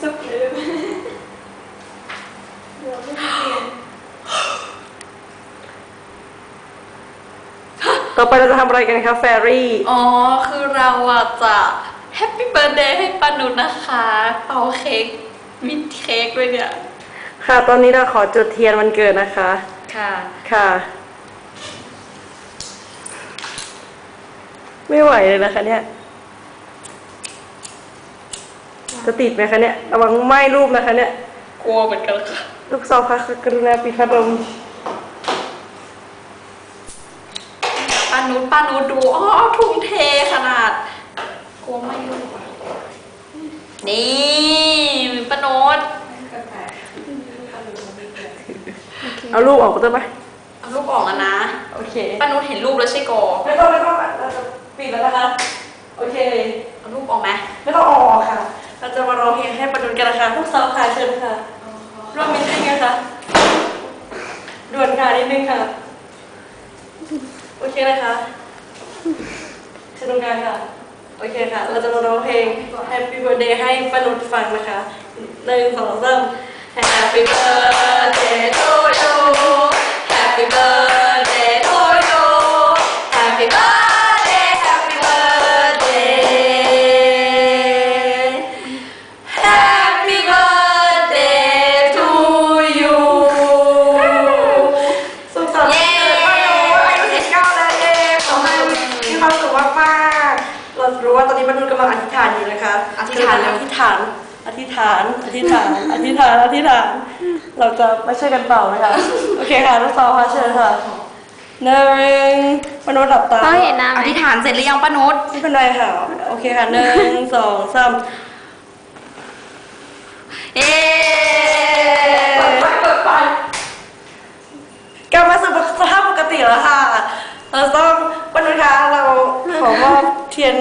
สุดเลยเดี๋ยวไม่ได้เรียนต่อไปเราจะทำอะไรกันคะแฟรี่ อ๋อ คือเราอะจะแฮปปี้เบิร์ดเดย์ให้ปานุชนะคะ เป่าเค้กมีเค้กด้วยเนี่ย ค่ะ ตอนนี้เราขอจุดเทียนวันเกิดนะคะ ค่ะ ค่ะ ไม่ไหวเลยนะคะเนี่ย จะติดไหมคะเนี่ย ระวังไหม้รูปนะคะเนี่ย กลัวเหมือนกันค่ะ ลูกซองคะกรุณาปิดพัดลมปานุชปานุชดูอ๋อทุ่มเทขนาด กลัวไม่รู้อะนี่ปานุชกาแฟขนมไม่เกินเอารูปออกได้ไหมเอารูปออกแล้วนะ โอเคปานุชเห็นรูปแล้วใช่กอ ไม่ต้องไม่ กันนะคะทุกสาวค่ะเชิญค่ะร่วมมิตติ้งกันค่ะด่วนค่ะนิดนึงค่ะ โอเคนะคะเชิญตรงกลางค่ะ โอเคค่ะ เราจะมาร้องเพลง Happy Birthday ให้ปนุษฟังนะคะหนึ่งสองสาม Happy birthday to มีความสุขมากๆ เรารู้ว่าตอนนี้ป้านุนกำลังอธิษฐานอยู่นะคะอธิษฐานแล้วอธิษฐานอธิษฐานอธิษฐานอธิษฐานอธิษฐาน เราจะไม่ช่วยกันเป่านะคะโอเคค่ะลูกสาวค่ะเชิญค่ะหนึ่งป้านุนหลับตาต้องเห็นหน้าไหอมธิษฐานเสร็จหรือยังป้านุชไม่เป็นไรค่ะ โอเคค่ะหนึ่งสองสามเย้กลับมาสู่สภาพปกติแล้วค่ะเราต้องป้านุชคะเราขอมอบเที ยน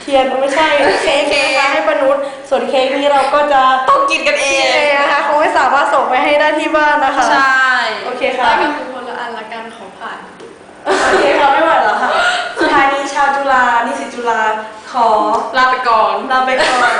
เทียนไม่ใช่เค้กนะคะให้ป้านุชส่วนเค้กนี้เราก็จะต้องกินกันเอเองนะคะคงไม่สามารถส่งไปให้ได้ที่บ้านนะคะใช่โอเคค่ะได้กันคนละอันละกันของผ่านโอเคค่ะไม่ไหวแล้วค่ะสุดท้ายนี้ชาวจุฬานิสิตจุฬาขอลาไปก่อนลาไปก่อน